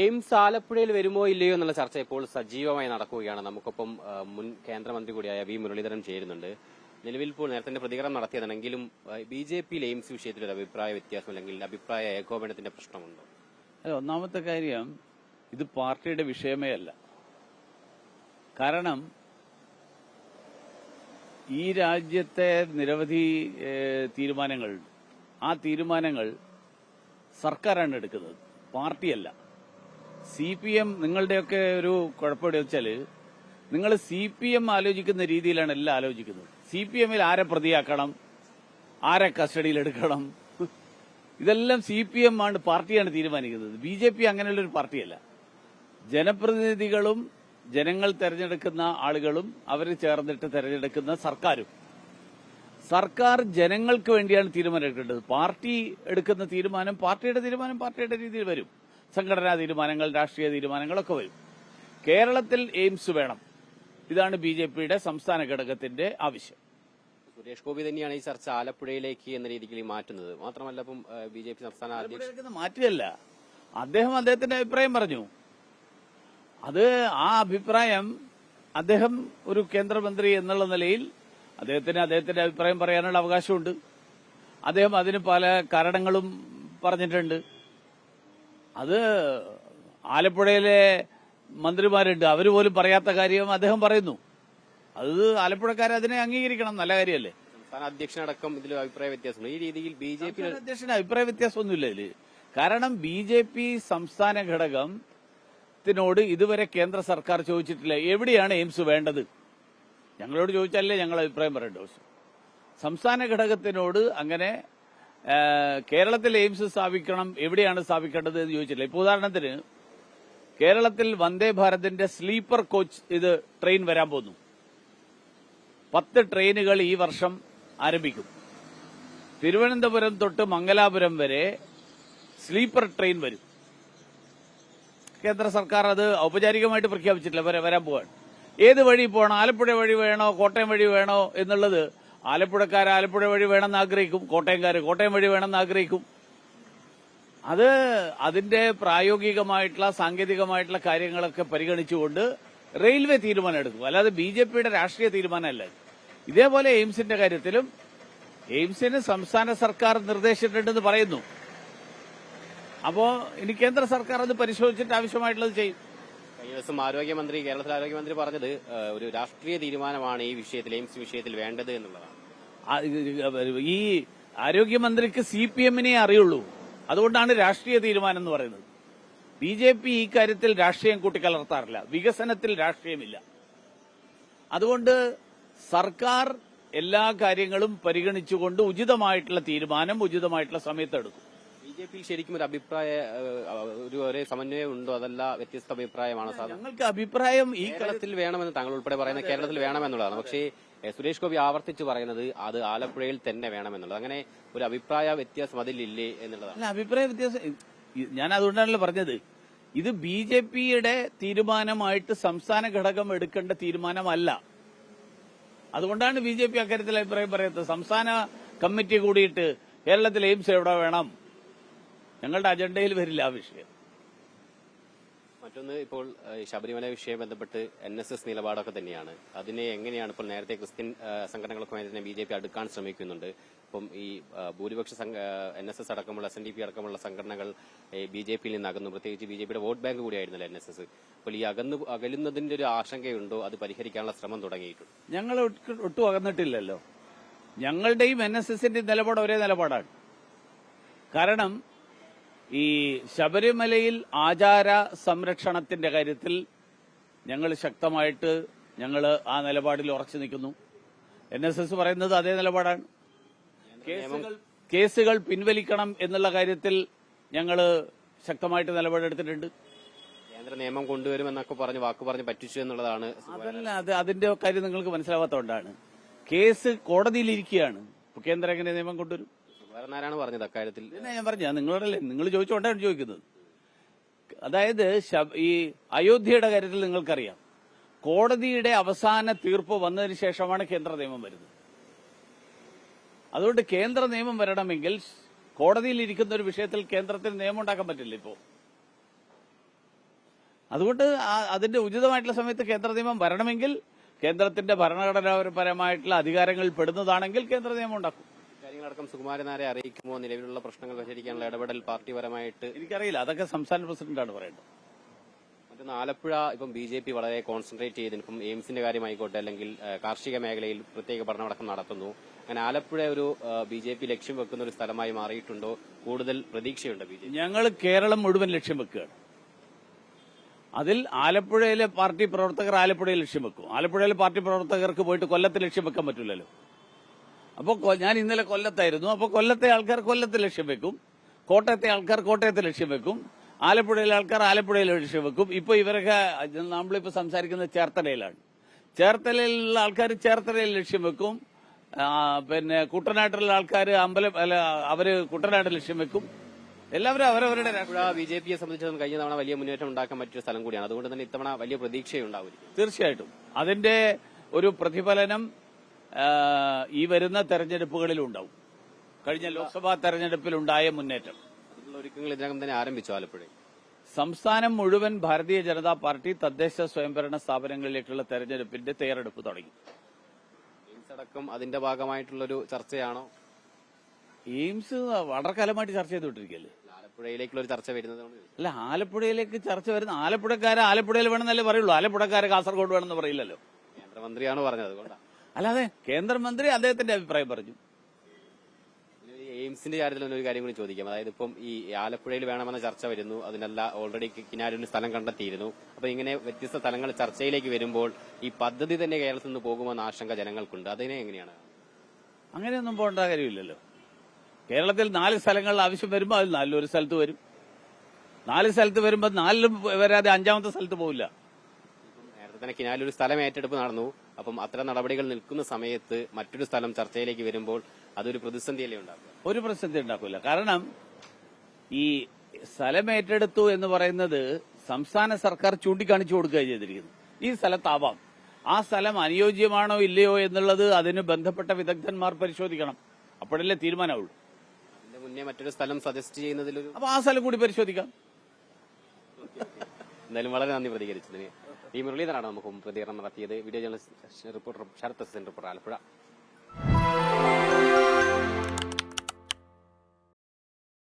AIIMS ആലപ്പുഴയിൽ വരുമോ ഇല്ലയോ എന്നുള്ള ചർച്ച ഇപ്പോൾ സജീവമായി നടക്കുകയാണ്. നമുക്കൊപ്പം മുൻ കേന്ദ്രമന്ത്രി കൂടിയായ വി മുരളീധരൻ ചേരുന്നുണ്ട്. നിലവിൽ ഇപ്പോൾ നേരത്തെ പ്രതികരണം നടത്തിയതാണെങ്കിലും ബി ജെ പിയിൽ എയിംസ് വിഷയത്തിൽ ഒരു അഭിപ്രായ വ്യത്യാസം അല്ലെങ്കിൽ അഭിപ്രായ ഏകോപനത്തിന്റെ പ്രശ്നമുണ്ടോ? അല്ല ഒന്നാമത്തെ കാര്യം ഇത് പാർട്ടിയുടെ വിഷയമേ അല്ല. കാരണം ഈ രാജ്യത്തെ നിരവധി തീരുമാനങ്ങൾ ആ തീരുമാനങ്ങൾ സർക്കാരാണ് എടുക്കുന്നത്. പാർട്ടിയല്ല. സി പി എം നിങ്ങളുടെയൊക്കെ ഒരു കുഴപ്പമെന്ന് വെച്ചാൽ നിങ്ങൾ സി പി എം ആലോചിക്കുന്ന രീതിയിലാണ് എല്ലാം ആലോചിക്കുന്നത്. സി പി എമ്മിൽ ആരെ പ്രതിയാക്കണം? ആരെ കസ്റ്റഡിയിൽ എടുക്കണം? ഇതെല്ലാം സി പി എം ആണ് പാർട്ടിയാണ് തീരുമാനിക്കുന്നത്. ബി ജെ പി അങ്ങനെയുള്ള ഒരു പാർട്ടിയല്ല. ജനപ്രതിനിധികളും ജനങ്ങൾ തെരഞ്ഞെടുക്കുന്ന ആളുകളും അവർ ചേർന്നിട്ട് തെരഞ്ഞെടുക്കുന്ന സർക്കാരും. സർക്കാർ ജനങ്ങൾക്ക് വേണ്ടിയാണ് തീരുമാനം എടുക്കേണ്ടത്. പാർട്ടി എടുക്കുന്ന തീരുമാനം പാർട്ടിയുടെ തീരുമാനം പാർട്ടിയുടെ രീതിയിൽ വരും. സംഘടനാ തീരുമാനങ്ങൾ രാഷ്ട്രീയ തീരുമാനങ്ങളൊക്കെ വരും. കേരളത്തിൽ എയിംസ് വേണം. ഇതാണ് ബി ജെ പിയുടെ സംസ്ഥാന ഘടകത്തിന്റെ ആവശ്യം. സുരേഷ് ഗോപി തന്നെയാണ് ഈ ചർച്ച ആലപ്പുഴയിലേക്ക് എന്ന രീതിയിൽ മാറ്റുന്നത്. മാത്രമല്ല ഇപ്പം ബി ജെ പി സംസ്ഥാന അധ്യക്ഷൻ മാറ്റിയല്ല. അദ്ദേഹം അദ്ദേഹത്തിന്റെ അഭിപ്രായം പറഞ്ഞു. അത് ആ അഭിപ്രായം അദ്ദേഹം ഒരു കേന്ദ്രമന്ത്രി എന്നുള്ള നിലയിൽ അദ്ദേഹത്തിന് അദ്ദേഹത്തിന്റെ അഭിപ്രായം പറയാനുള്ള അവകാശമുണ്ട്. അദ്ദേഹം അതിന് പല കാരണങ്ങളും പറഞ്ഞിട്ടുണ്ട്. അത് ആലപ്പുഴയിലെ മന്ത്രിമാരുണ്ട്. അവർ പോലും പറയാത്ത കാര്യം അദ്ദേഹം പറയുന്നു. അത് ആലപ്പുഴക്കാർ അതിനെ അംഗീകരിക്കണം. നല്ല കാര്യമല്ലേ? സംസ്ഥാന അധ്യക്ഷനടക്കം ഇതിൽ അഭിപ്രായ വ്യത്യാസം ഈ രീതിയിൽ ബി ജെ പി അധ്യക്ഷന് അഭിപ്രായ വ്യത്യാസമൊന്നുമില്ല ഇതിൽ. കാരണം ബി ജെ പി സംസ്ഥാന ഘടകത്തിനോട് ഇതുവരെ കേന്ദ്ര സർക്കാർ ചോദിച്ചിട്ടില്ല. എവിടെയാണ് എയിംസ് വേണ്ടത്? ഞങ്ങളോട് ചോദിച്ചാലേ ഞങ്ങൾ അഭിപ്രായം പറയേണ്ട ആവശ്യം സംസ്ഥാന ഘടകത്തിനോട് അങ്ങനെ കേരളത്തിൽ എയിംസ് സ്ഥാപിക്കണം എവിടെയാണ് സ്ഥാപിക്കേണ്ടത് എന്ന് ചോദിച്ചില്ല ഇപ്പൊ ഉദാഹരണത്തിന് കേരളത്തിൽ വന്ദേ ഭാരതിന്റെ സ്ലീപ്പർ കോച്ച് ഇത് ട്രെയിൻ വരാൻ പോകുന്നു. പത്ത് ട്രെയിനുകൾ ഈ വർഷം ആരംഭിക്കും. തിരുവനന്തപുരം തൊട്ട് മംഗലാപുരം വരെ സ്ലീപ്പർ ട്രെയിൻ വരും. കേന്ദ്ര സർക്കാർ അത് ഔപചാരികമായിട്ട് പ്രഖ്യാപിച്ചിട്ടില്ല വരെ വരാൻ പോവാണ്. ഏത് വഴി പോകണം? ആലപ്പുഴ വഴി വേണോ? കോട്ടയം വഴി വേണോ? എന്നുള്ളത് ആലപ്പുഴക്കാർ ആലപ്പുഴ വഴി വേണമെന്ന് ആഗ്രഹിക്കും. കോട്ടയംകാർ കോട്ടയം വഴി വേണമെന്ന് ആഗ്രഹിക്കും. അത് അതിന്റെ പ്രായോഗികമായിട്ടുള്ള സാങ്കേതികമായിട്ടുള്ള കാര്യങ്ങളൊക്കെ പരിഗണിച്ചുകൊണ്ട് റെയിൽവേ തീരുമാനം എടുക്കും. അല്ലാതെ ബി ജെ പിയുടെ രാഷ്ട്രീയ തീരുമാനമല്ല ഇതേപോലെ എയിംസിന്റെ കാര്യത്തിലും എയിംസിന് സംസ്ഥാന സർക്കാർ നിർദ്ദേശിച്ചിട്ടുണ്ടെന്ന് പറയുന്നു. അപ്പോ ഇനി കേന്ദ്ര സർക്കാർ അത് പരിശോധിച്ചിട്ട് ആവശ്യമായിട്ടുള്ളത് ചെയ്യും. കഴിഞ്ഞ ദിവസം ആരോഗ്യമന്ത്രി കേരളത്തിലെ ആരോഗ്യമന്ത്രി പറഞ്ഞത് ഒരു രാഷ്ട്രീയ തീരുമാനമാണ് ഈ വിഷയത്തിൽ എയിംസ് വിഷയത്തിൽ വേണ്ടത് എന്നുള്ളതാണ്. ഈ ആരോഗ്യമന്ത്രിക്ക് സി പി എമ്മിനെ അറിയുള്ളൂ. അതുകൊണ്ടാണ് രാഷ്ട്രീയ തീരുമാനം എന്ന് പറയുന്നത്. ബി ജെ പി ഈ കാര്യത്തിൽ രാഷ്ട്രീയം കൂട്ടിക്കലർത്താറില്ല. വികസനത്തിൽ രാഷ്ട്രീയമില്ല. അതുകൊണ്ട് സർക്കാർ എല്ലാ കാര്യങ്ങളും പരിഗണിച്ചുകൊണ്ട് ഉചിതമായിട്ടുള്ള തീരുമാനം ഉചിതമായിട്ടുള്ള സമയത്തെടുക്കും ബി ജെ പി ശരിക്കും ഒരു അഭിപ്രായ ഒരു ഒരേ സമന്വയം ഉണ്ടോ? അതല്ല വ്യത്യസ്ത അഭിപ്രായമാണ് ഞങ്ങൾക്ക് അഭിപ്രായം ഈ കേരളത്തിൽ വേണമെന്ന് താങ്കൾ ഉൾപ്പെടെ പറയുന്ന കേരളത്തിൽ വേണമെന്നുള്ളതാണ്. പക്ഷേ സുരേഷ് ഗോപി ആവർത്തിച്ച് പറയുന്നത് അത് ആലപ്പുഴയിൽ തന്നെ വേണമെന്നുള്ളത്. അങ്ങനെ ഒരു അഭിപ്രായ വ്യത്യാസം അതിലില്ലേ എന്നുള്ളതാണ്. അഭിപ്രായ വ്യത്യാസം ഞാൻ അതുകൊണ്ടാണല്ലോ പറഞ്ഞത്. ഇത് ബി ജെ പിയുടെ തീരുമാനമായിട്ട് സംസ്ഥാന ഘടകം എടുക്കേണ്ട തീരുമാനമല്ല. അതുകൊണ്ടാണ് ബി ജെ പി അക്കാര്യത്തിൽ അഭിപ്രായം പറയുന്നത് സംസ്ഥാന കമ്മിറ്റി കൂടിയിട്ട് കേരളത്തിൽ എയിംസ് എവിടെ വേണം? ഞങ്ങളുടെ അജണ്ടയിൽ വരില്ല ആ വിഷയം. മറ്റൊന്ന് ഇപ്പോൾ ശബരിമല വിഷയം ബന്ധപ്പെട്ട് എൻ എസ് എസ് നിലപാടൊക്കെ തന്നെയാണ്. അതിനെ എങ്ങനെയാണ് ഇപ്പോൾ നേരത്തെ ക്രിസ്ത്യൻ സംഘടനകൾക്കുമായി തന്നെ ബി ജെ പി അടുക്കാൻ ശ്രമിക്കുന്നുണ്ട്. ഇപ്പം ഈ ഭൂരിപക്ഷ എൻ എസ് എസ് അടക്കമുള്ള എസ് എൻ ഡി പി അടക്കമുള്ള സംഘടനകൾ ബി ജെ പിയിൽ നിന്ന് അകന്നു പ്രത്യേകിച്ച് ബി ജെ പിയുടെ വോട്ട് ബാങ്ക് കൂടിയായിരുന്നല്ലോ എൻ എസ് എസ്. അപ്പോൾ ഈ അകന്നു അകലുന്നതിന്റെ ഒരു ആശങ്കയുണ്ടോ? അത് പരിഹരിക്കാനുള്ള ശ്രമം തുടങ്ങിയിട്ടുണ്ട്. ഞങ്ങൾ ഒട്ടും അകന്നിട്ടില്ലല്ലോ. ഞങ്ങളുടെയും എൻ എസ് എസിന്റെയും നിലപാട് ഒരേ നിലപാടാണ്. കാരണം ഈ ശബരിമലയിൽ ആചാര സംരക്ഷണത്തിന്റെ കാര്യത്തിൽ ഞങ്ങൾ ശക്തമായിട്ട് ഞങ്ങൾ ആ നിലപാടിൽ ഉറച്ചു നിൽക്കുന്നു. എൻ എസ് എസ് പറയുന്നത് അതേ നിലപാടാണ്. കേസുകൾ പിൻവലിക്കണം എന്നുള്ള കാര്യത്തിൽ ഞങ്ങൾ ശക്തമായിട്ട് നിലപാടെടുത്തിട്ടുണ്ട്. കേന്ദ്ര നിയമം കൊണ്ടുവരുമെന്നൊക്കെ പറഞ്ഞ് വാക്ക് പറഞ്ഞ് പറ്റിച്ചു എന്നുള്ളതാണ് അതല്ല അത് അതിന്റെ കാര്യം നിങ്ങൾക്ക് മനസ്സിലാവാത്തതുകൊണ്ടാണ്. കേസ് കോടതിയിലിരിക്കുകയാണ് കേന്ദ്രം എങ്ങനെ നിയമം കൊണ്ടുവരും. സുകുമാരനാരാണ് പറഞ്ഞത് അക്കാര്യത്തിൽ? ഞാൻ പറഞ്ഞ നിങ്ങളോടല്ലേ നിങ്ങൾ ചോദിച്ചുകൊണ്ടാണ് ചോദിക്കുന്നത്. അതായത് ഈ അയോധ്യയുടെ കാര്യത്തിൽ നിങ്ങൾക്കറിയാം. കോടതിയുടെ അവസാന തീർപ്പ് വന്നതിന് ശേഷമാണ് കേന്ദ്ര നിയമം വരുന്നത്. അതുകൊണ്ട് കേന്ദ്ര നിയമം വരണമെങ്കിൽ കോടതിയിൽ ഇരിക്കുന്ന ഒരു വിഷയത്തിൽ കേന്ദ്രത്തിന് നിയമം ഉണ്ടാക്കാൻ പറ്റില്ല ഇപ്പോ. അതുകൊണ്ട് അതിന്റെ ഉചിതമായിട്ടുള്ള സമയത്ത് കേന്ദ്ര നിയമം വരണമെങ്കിൽ കേന്ദ്രത്തിന്റെ ഭരണഘടനാപരമായിട്ടുള്ള അധികാരങ്ങളിൽ പെടുന്നതാണെങ്കിൽ കേന്ദ്ര നിയമം ഉണ്ടാക്കും. കാര്യങ്ങളടക്കം സുകുമാരനാരെ അറിയിക്കുമോ? നിലവിലുള്ള പ്രശ്നങ്ങൾ പരിഹരിക്കാനുള്ള ഇടപെടൽ പാർട്ടിപരമായിട്ട് എനിക്കറിയില്ല. അതൊക്കെ സംസ്ഥാന പ്രസിഡന്റാണ് പറയേണ്ടത്. മറ്റൊന്ന് ആലപ്പുഴ ഇപ്പം ബി ജെ പി വളരെ കോൺസെൻട്രേറ്റ് ചെയ്ത് ഇപ്പം എയിംസിന്റെ കാര്യമായിക്കോട്ടെ അല്ലെങ്കിൽ കാർഷിക മേഖലയിൽ പ്രത്യേക പഠനമടക്കം നടത്തുന്നു. അങ്ങനെ ആലപ്പുഴ ഒരു ബി ജെ പി ലക്ഷ്യം വെക്കുന്ന ഒരു സ്ഥലമായി മാറിയിട്ടുണ്ടോ? കൂടുതൽ പ്രതീക്ഷയുണ്ട് ബി ജെ പി? ഞങ്ങൾ കേരളം മുഴുവൻ ലക്ഷ്യം വെക്കുകയാണ്. അതിൽ ആലപ്പുഴയിലെ പാർട്ടി പ്രവർത്തകർ ആലപ്പുഴയിൽ ലക്ഷ്യം വെക്കും. ആലപ്പുഴയിലെ പാർട്ടി പ്രവർത്തകർക്ക് പോയിട്ട് കൊല്ലത്ത് ലക്ഷ്യം വെക്കാൻ പറ്റില്ലല്ലോ. അപ്പോൾ ഞാൻ ഇന്നലെ കൊല്ലത്തായിരുന്നു. അപ്പോൾ കൊല്ലത്തെ ആൾക്കാർ കൊല്ലത്ത് ലക്ഷ്യം വെക്കും. കോട്ടയത്തെ ആൾക്കാർ കോട്ടയത്തെ ലക്ഷ്യം വെക്കും. ആലപ്പുഴയിലെ ആൾക്കാർ ആലപ്പുഴയിൽ ലക്ഷ്യം വെക്കും. ഇപ്പോൾ ഇവരൊക്കെ നമ്മളിപ്പോൾ സംസാരിക്കുന്നത് ചേർത്തലയിലാണ്. ചേർത്തലയിലുള്ള ആൾക്കാർ ചേർത്തലയിൽ ലക്ഷ്യം വെക്കും. പിന്നെ കുട്ടനാട്ടിലുള്ള ആൾക്കാർ അമ്പലം അല്ല അവർ കുട്ടനാട് ലക്ഷ്യം വെക്കും. എല്ലാവരും അവരവരുടെ ബി ജെ പിയെ സംബന്ധിച്ചിടത്തോളം കഴിഞ്ഞ തവണ വലിയ മുന്നേറ്റം ഉണ്ടാക്കാൻ പറ്റിയ സ്ഥലം കൂടിയാണ്. അതുകൊണ്ട് തന്നെ ഇത്തവണ വലിയ പ്രതീക്ഷയുണ്ടാവും തീർച്ചയായിട്ടും. അതിന്റെ ഒരു പ്രതിഫലനം ഈ വരുന്ന തെരഞ്ഞെടുപ്പുകളിലും ഉണ്ടാവും. കഴിഞ്ഞ ലോക്സഭാ തെരഞ്ഞെടുപ്പിലുണ്ടായ മുന്നേറ്റം. ഒരുക്കങ്ങൾ ഇതിനകം തന്നെ ആരംഭിച്ചു ആലപ്പുഴയിൽ. സംസ്ഥാനം മുഴുവൻ ഭാരതീയ ജനതാ പാർട്ടി തദ്ദേശ സ്വയംഭരണ സ്ഥാപനങ്ങളിലേക്കുള്ള തെരഞ്ഞെടുപ്പിന്റെ തയ്യാറെടുപ്പ് തുടങ്ങി. എയിംസ് അടക്കം അതിന്റെ ഭാഗമായിട്ടുള്ളൊരു ചർച്ചയാണോ? എയിംസ് വളരെ കാലമായിട്ട് ചർച്ച ചെയ്തുകൊണ്ടിരിക്കുകയല്ലേ? ആലപ്പുഴയിലേക്കുള്ള ഒരു ചർച്ച വരുന്നത് അല്ല ആലപ്പുഴയിലേക്ക് ചർച്ച വരുന്ന ആലപ്പുഴക്കാരെ ആലപ്പുഴയിൽ വേണമെന്നല്ലേ പറയുള്ളൂ. ആലപ്പുഴക്കാരെ കാസർഗോഡ് വേണമെന്ന് പറയില്ലല്ലോ. കേന്ദ്രമന്ത്രിയാണ് പറഞ്ഞത് അതുകൊണ്ടാണ് അല്ലാതെ കേന്ദ്രമന്ത്രി അദ്ദേഹത്തിന്റെ അഭിപ്രായം പറഞ്ഞു. എയിംസിന്റെ കാര്യത്തിൽ ഒരു കാര്യം കൂടി ചോദിക്കാം. അതായത് ഇപ്പം ഈ ആലപ്പുഴയിൽ വേണമെന്ന ചർച്ച വരുന്നു. അതിനല്ല ഓൾറെഡി കിനാരൂരിന് സ്ഥലം കണ്ടെത്തിയിരുന്നു. അപ്പൊ ഇങ്ങനെ വ്യത്യസ്ത സ്ഥലങ്ങൾ ചർച്ചയിലേക്ക് വരുമ്പോൾ ഈ പദ്ധതി തന്നെ കേരളത്തിൽ നിന്ന് പോകുമെന്ന ആശങ്ക ജനങ്ങൾക്കുണ്ട്. അതിനെ എങ്ങനെയാണ്? അങ്ങനെയൊന്നും പോകേണ്ട കാര്യമില്ലല്ലോ. കേരളത്തിൽ നാല് സ്ഥലങ്ങളിൽ ആവശ്യം വരുമ്പോൾ അതിൽ നാലിലൊരു സ്ഥലത്ത് വരും. നാല് സ്ഥലത്ത് വരുമ്പോൾ നാലിലും വരാതെ അഞ്ചാമത്തെ സ്ഥലത്ത് പോവില്ല. നേരത്തെ തന്നെ കിനാലൂർ സ്ഥലം ഏറ്റെടുപ്പ് നടന്നു. അപ്പം അത്തരം നടപടികൾ നിൽക്കുന്ന സമയത്ത് മറ്റൊരു സ്ഥലം ചർച്ചയിലേക്ക് വരുമ്പോൾ അതൊരു പ്രതിസന്ധിയല്ലേ ഉണ്ടാക്കുക ഒരു പ്രതിസന്ധി ഉണ്ടാക്കില്ല കാരണം ഈ സ്ഥലം ഏറ്റെടുത്തു എന്ന് പറയുന്നത് സംസ്ഥാന സർക്കാർ ചൂണ്ടിക്കാണിച്ചു കൊടുക്കുക ചെയ്തിരിക്കുന്നു. ഈ സ്ഥലത്താവാം. ആ സ്ഥലം അനുയോജ്യമാണോ ഇല്ലയോ എന്നുള്ളത് അതിന് ബന്ധപ്പെട്ട വിദഗ്ധന്മാർ പരിശോധിക്കണം. അപ്പോഴല്ലേ തീരുമാനമുള്ളൂ മുന്നേ മറ്റൊരു സ്ഥലം സജസ്റ്റ് ചെയ്യുന്നതിൽ അപ്പൊ ആ സ്ഥലം കൂടി പരിശോധിക്കാം. എന്തായാലും വളരെ നന്ദി പ്രതികരിച്ചതിന്. ഈ മുരളീധരാണ് നമുക്ക് പ്രതികരണം നടത്തിയത്. Video journalist reporter Sarath Sen reporter Alappuzha.